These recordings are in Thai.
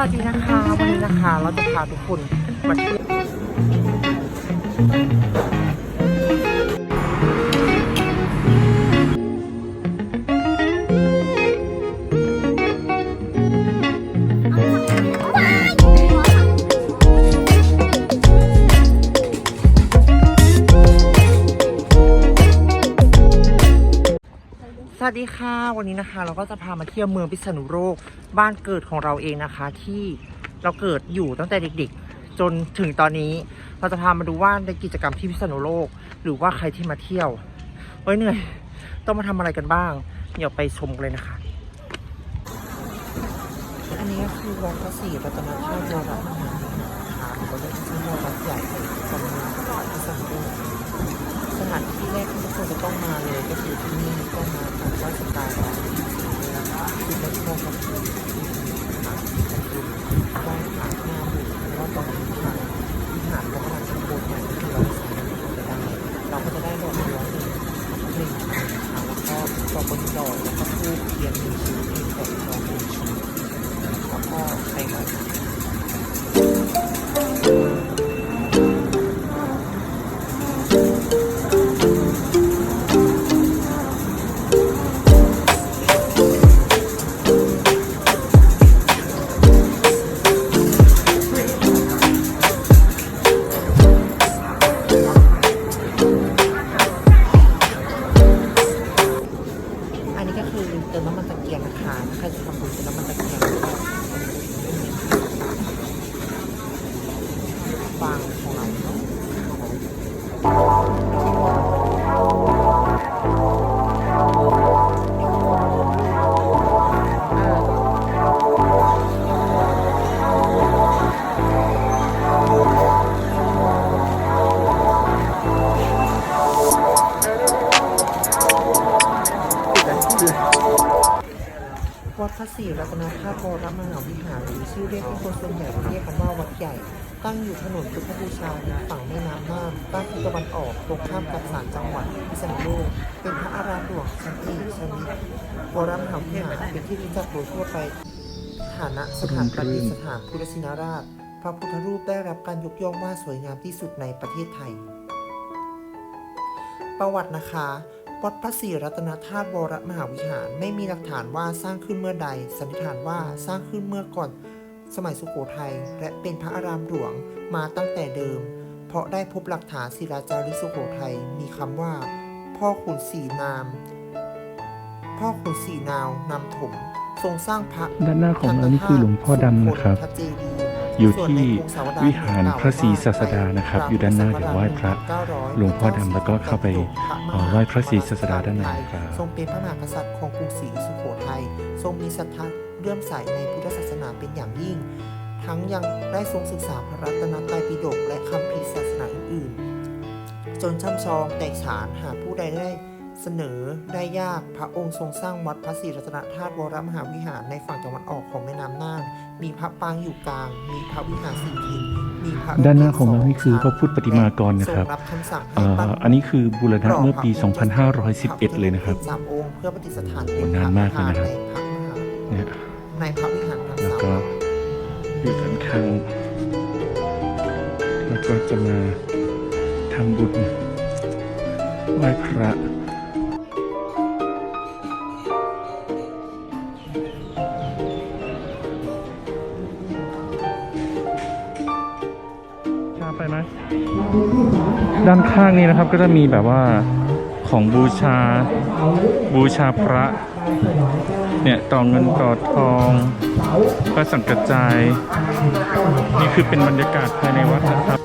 วัสดีนะคะ วันนี้นะคะ เราจะพาทุกคนมาเที่ยว วัสดีค่ะ วันนี้นะคะ เราก็จะพามาเที่ยวเมืองพิษณุโลกบ้านเกิดของเราเองนะคะ ที่เราเกิดอยู่ตั้งแต่เด็กๆ จนถึงตอนนี้ เราจะพามาดูว่าในกิจกรรมที่พิษณุโลก หรือว่าใครที่มาเที่ยวเฮ้ยเหนื่อยต้องมาทำอะไรกันบ้างเดี๋ยวไปชมกันเลยนะคะ อันนี้ก็คือวัดพระศรีรัตนธาตุวรมหาวิหารนะคะหรือว่าเรียกชื่อว่าวัดใหญ่ของพิษณุโลก ถานที่แรกที่ทุกคนจะต้องมาเลยก็คือที่นี่ต้องมากราบไหว้สักการะคือพระพ่อพรครับ คนส่วนใหญ่เรียกกันว่าวัดใหญ่ ตั้งอยู่ถนนพุทธบูชาริมฝั่งแม่น้ำน่านด้านทิศตะวันออกตรงข้ามกับศาลจังหวัดพิษณุโลกเป็นพระอารามหลวงชั้นเอกชนิดวรมหาวิหารเป็นที่รู้จักโดยทั่วไปฐานะสถานประดิษฐานพุทธชินราช พระพุทธรูปได้รับการยกย่องว่าสวยงามที่สุดในประเทศไทย ประวัตินะคะวัดพระศรีรัตนธาตุวรมหาวิหารไม่มีหลักฐานว่าสร้างขึ้นเมื่อใด สันนิษฐานว่าสร้างขึ้นเมื่อก่อน สมัยสุโขทัยและเป็นพระอารามหลวงมาตั้งแต่เดิม เพราะได้พบหลักฐานศิลาจารึกสุโขทัยมีคำว่า พ่อขุนศรีนาม พ่อขุนศรีนาวนำถม ทรงสร้างพระด้านหน้าของเรานี่คือหลวงพ่อดำนะครับพระเจดีย์อยู่ส่วนที่ในกรุงสาวดารวิหารพระศรีศาสดานะครับ อยู่ด้านหน้าเดี๋ยวไหว้พระหลวงพ่อดำแล้วก็เข้าไปเอ่อไหว้พระศรีศาสดาด้านในครับทรงเป็นพระมหากษัตริย์ของกรุงศรีสุโขทัยทรงมีศรัทธา เลื่อมใสในพุทธศาสนาเป็นอย่างยิ่ง ทั้งยังได้ทรงศึกษาพระรัตนตรัยปิฎกและคำพีร์ศาสนาอื่นๆ จนช่ำชองแตกฉานหาผู้ใดได้เสนอได้ยากพระองค์ทรงสร้างวัดพระศรีรัตนธาตุวรมหาวิหารในฝั่งตะวันออกของแม่น้ำน่าน มีพระปางอยู่กลาง มีพระวิหารสี่ทิศมีพระด้านหน้าของเรานี่คือพระพุทธปฏิมากรนะครับทงรับคำสั่งให้เอ่อปั้นอันนี้คือบูรณะเมื่อปี 2511 เลยนะครับสามองค์เพื่อปฏิสถานโอ้นานมากเลยนะครับ ในพระมหาเนี่ยในพระวิหารทั้งแล้วสามก็อยู่ด้านข้างแล้วก็จะมาทำบุญไหว้พระช้าไปไหม ด้านข้างนี้นะครับก็จะมีแบบว่าของบูชาบูชาพระ เนี่ยต่อเงินต่อทองพระสังกัจจาย นี่คือเป็นบรรยากาศภายในวัดนะครับ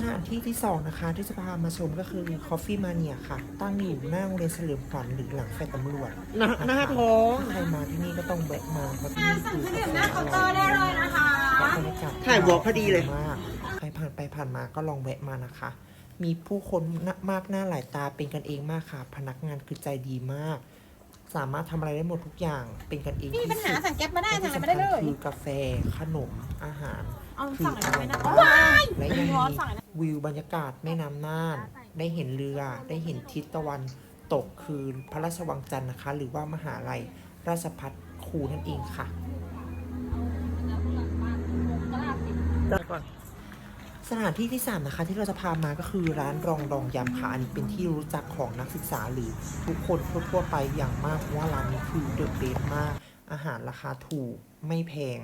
สถานที่ที่สองนะคะ ที่จะพามาชมก็คือ Coffee Mania ค่ะ ตั้งอยู่หน้าโรงเรียนเฉลิมขวัญหรือหลังแฟลตตำรวจหน้าหน้าท้องใครมาที่นี่ก็ต้องแวะมาเพราะที่นี่คือกาแฟหน้าเคาน์เตอร์ได้เลยนะคะและบรรยากาศถ่ายวอล์กพอดีเลยมากใคร ผ่านไปผ่านมาก็ลองแวะมานะคะ มีผู้คนมากหน้าหลายตาเป็นกันเองมากค่ะ พนักงานคือใจดีมาก สามารถทำอะไรได้หมดทุกอย่างเป็นกันเองมีที่ปัญหาสุดสั่งแก๊ปมาได้และสั่งที่อะไรสำไม่คัได้ญเลยคือกาแฟขนมอาหารเอาคือสั่งอะไรอไปร่อยนะมากและยังร้มีอนสั่งอะไรนะวิวบรรยากาศแม่น้ำน่าน ได้เห็นเรือได้เห็นทิศตะวันตกคือพระราชวังจันทร์นะคะ หรือว่ามหาลัยราชพัฒครูนั่นเองค่ะ ได้ก่อน สถานที่ที่ 3 นะคะ ที่เราจะพามาก็คือร้านรองดองยำค่ะอันนี้เป็นที่รู้จักของนักศึกษาหรือทุกคนทั่วๆไปอย่างมากเพราะว่าร้านนี้คือเดอะเบสมาก อาหารราคาถูกไม่แพง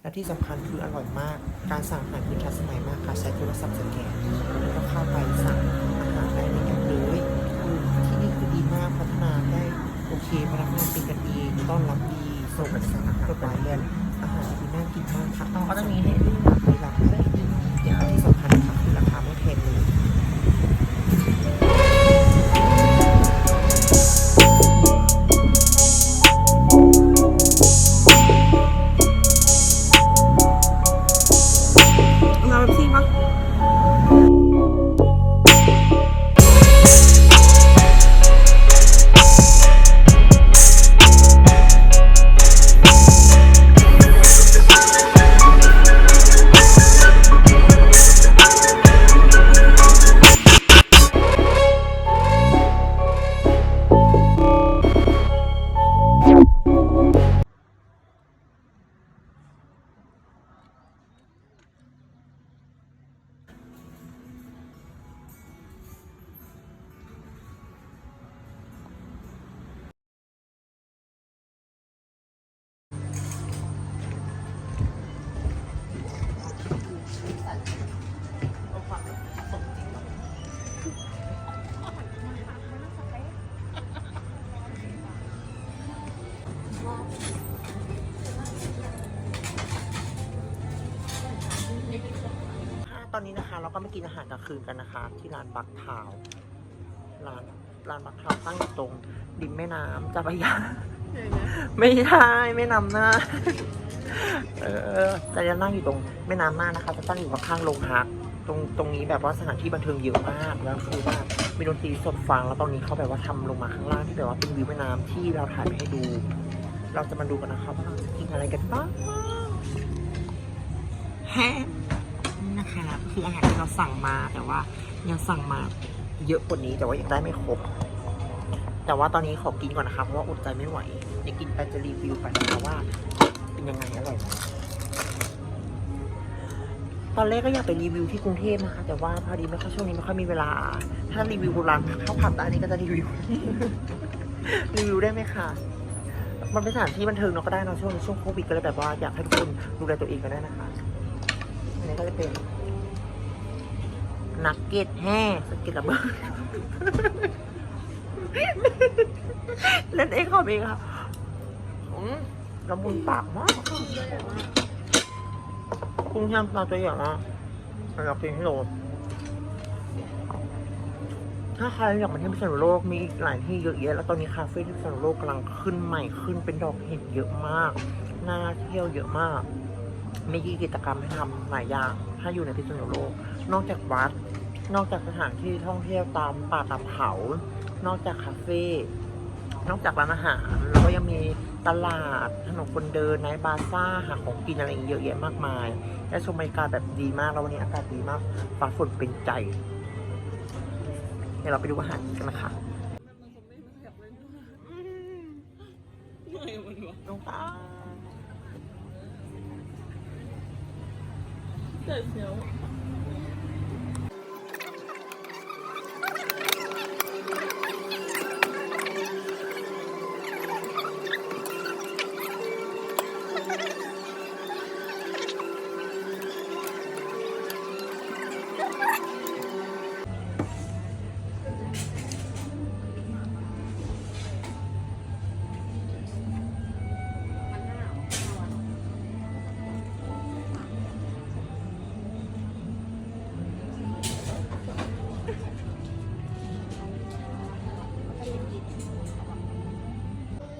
และที่สำคัญคืออร่อยมาก การสั่งอาหารคือทันสมัยมากค่ะใช้โทรศัพท์สแกนแล้วก็เข้าไปสั่งอาหารได้ในแอปเลยคือที่นี่คือดีมากพัฒนาได้โอเคพนักงานเป็นกันเองต้อนรับดีส่งกันสั่งอาหารไปแล้วอาหารคือน่ากินมากค่ะอ๋อก็จะมีให้เลือกหลากหลาย ตอนนี้นะคะ เราก็มากินอาหารกลางคืนกันนะคะ ที่ร้านบักทาวน์ร้านร้านบักทาวน์ตั้งอยู่ตรงริมแม่น้ำเจ้าพระยาไม่ใช่แม่น้ำหน้าเออแต่จะนั่งอยู่ตรงแม่น้ำหน้านะคะ จะตั้งอยู่ข้างๆโรงพักตรงตรงนี้แบบว่าสถานที่บันเทิงเยอะมากแล้วคือว่ามีดนตรีสดฟังแล้วตอนนี้เขาแบบว่าทำลงมาข้างล่างที่แบบว่าเป็นวิวแม่น้ำที่เราถ่ายมาให้ดู เราจะมาดูกันนะคะว่าเราจะกินอะไรกันบ้างแฮม นี่นะคะก็คืออาหารที่เราสั่งมาแต่ว่ายังสั่งมาเยอะกว่านี้แต่ว่ายังได้ไม่ครบ แต่ว่าตอนนี้ขอกินก่อนนะคะเพราะว่าอดใจไม่ไหวเดี๋ยวกินไปจะรีวิวไปนะคะว่า เป็นยังไงอร่อยไหมตอนแรกก็อยากไปรีวิวที่กรุงเทพนะคะแต่ว่าพอดีไม่ค่อยช่วงนี้ไม่ค่อยมีเวลา ถ้ารีวิวร้านข้าวผัดร้านนี้ก็จะรีวิว รีวิวได้ไหมคะมันเป็นสถานที่บันเทิงเนาะก็ได้เนาะช่วงช่วงโควิดก็เลยแบบว่าอยากให้ทุกคนดูแลตัวเองกันได้นะคะอันนี้ก็จะเป็น นักเก็ตแห้สเก็ตระเบิดเล่นเองขอบเองค่ะอืมละมุนปากมากกุ้งแช่น้ำปลาตัวใหญ่มากอยากกินให้โลถ้าใครอยากมาเที่ยวพิษณุโลกมีอีกหลายที่เยอะแยะแล้วตอนนี้คาเฟ่ที่พิษณุโลกกำลังขึ้นใหม่ขึ้นเป็นดอกเห็ดเยอะมากน่าเที่ยวเยอะมากมีกิจกรรมให้ทำหลายอย่าง ถ้าอยู่ในพิษณุโลก นอกจากวัด นอกจากสถานที่ท่องเที่ยวตามป่าตามเขา นอกจากคาเฟ่นอกจากร้านอาหารแล้วก็ยังมีตลาดถนนคนเดินไนท์บาซ่าหาของกินอะไรอีกเยอะแยะมากมาย และชมบรรยากาศแบบดีมาก แล้ววันนี้อากาศดีมากฟ้าฝนเป็นใจ เดี๋ยวเราไปดูอาหารกันนะคะน้องตา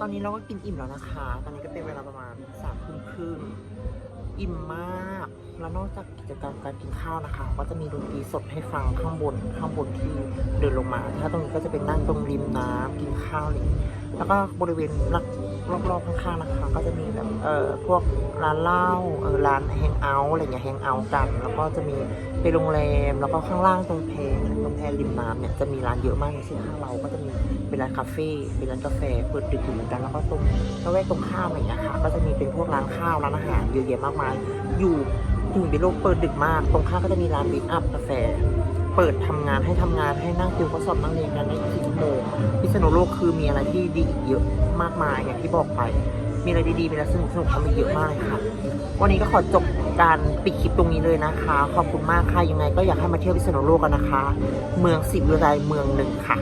ตอนนี้เราก็กินอิ่มแล้วนะคะ ตอนนี้ก็เป็นเวลาประมาณสามทุ่มครึ่งอิ่มมาก แล้วนอกจากกิจกรรมการกินข้าวนะคะ ก็จะมีดนตรีสดให้ฟังข้างบน ข้างบนที่เดินลงมา ถ้าตรงนี้ก็จะเป็นนั่งตรงริมน้ำกินข้าวอะไรอย่างนี้แล้วก็บริเวณนัก รอบๆข้างๆนะคะ ก็จะมีแบบเอ่อพวกร้านเหล้าเออร้านแฮงเอาท์อะไรเงี้ยแฮงเอาท์กัน แล้วก็จะมีเป็นโรงแรมแล้วก็ข้างล่างตรงแพตรงแพริมน้ำเนี่ยจะมีร้านเยอะมากอย่างเช่นข้างเราก็จะมีเป็นร้านคาเฟ่เป็นร้านกาแฟเปิดดึกอยู่เหมือนกันแล้วก็ตรงละแวกตรงข้ามอย่างเงี้ยค่ะก็จะมีเป็นพวกร้านข้าวร้านอาหารเยอะแยะมากมายอยู่ถึงเป็นโลกเปิดดึกมาก ตรงข้ามก็จะมีร้านบิทอัพกาแฟ เปิดทำงานให้ทำงานให้นั่งติวข้อสอบนั่งเรียนกันได้สี่ชั่วโมงพิษณุโลกคือมีอะไรที่ดีอีกเยอะมากมายอย่างที่บอกไป มีอะไรดีๆมีอะไรสนุกสนุกๆทำไปเยอะมากเลยค่ะ วันนี้ก็ขอจบการปิดคลิปตรงนี้เลยนะคะ ขอบคุณมากค่ะยังไงก็อยากให้มาเที่ยวพิษณุโลกกันนะคะ เมืองสิวิไลเมืองหนึ่งค่ะ